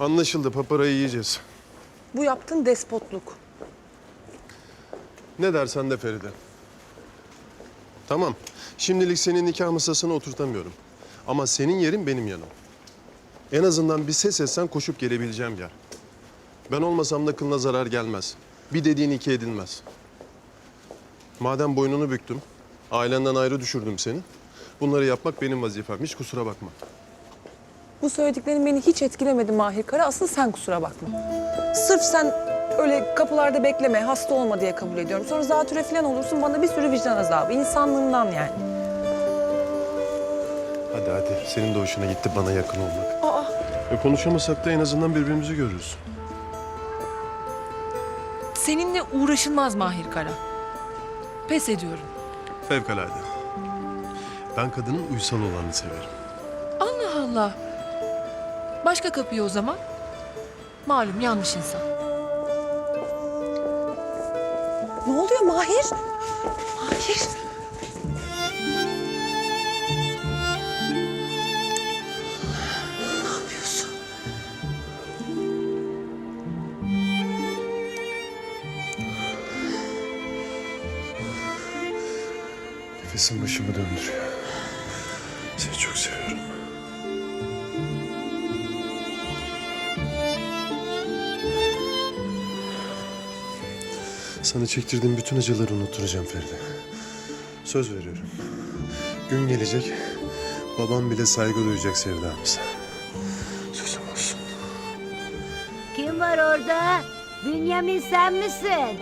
Anlaşıldı. Paparayı yiyeceğiz. Bu yaptığın despotluk. Ne dersen de Feride. Tamam. Şimdilik senin nikah masasına oturtamıyorum. Ama senin yerin benim yanım. En azından bir ses etsen koşup gelebileceğim yer. Ben olmasam da kılına zarar gelmez. Bir dediğin iki edilmez. Madem boynunu büktüm, ailenden ayrı düşürdüm seni. Bunları yapmak benim vazifem. Hiç kusura bakma. Bu söylediklerin beni hiç etkilemedi Mahir Kara. Asıl sen kusura bakma. Sırf sen öyle kapılarda bekleme, hasta olma diye kabul ediyorum. Sonra zatüre falan olursun bana bir sürü vicdan azabı. İnsanlığından yani. Hadi hadi. Senin de hoşuna gitti bana yakın olmak. Aa, E konuşamasak da en azından birbirimizi görürüz. Seninle uğraşılmaz Mahir Kara. Pes ediyorum. Fevkalade. Ben kadının uysal olanı severim. Allah Allah. Başka kapıyı o zaman. Malum yanlış insan. ne oluyor Mahir? Mahir. Ne yapıyorsun? Nefesim başımı döndürüyor. Seni çok seviyorum. Sana çektirdiğim bütün acıları unutturacağım Feride. Söz veriyorum. Gün gelecek, babam bile saygı duyacak sevdamıza. Sözüm olsun. Kim var orada? Bünyamin sen misin?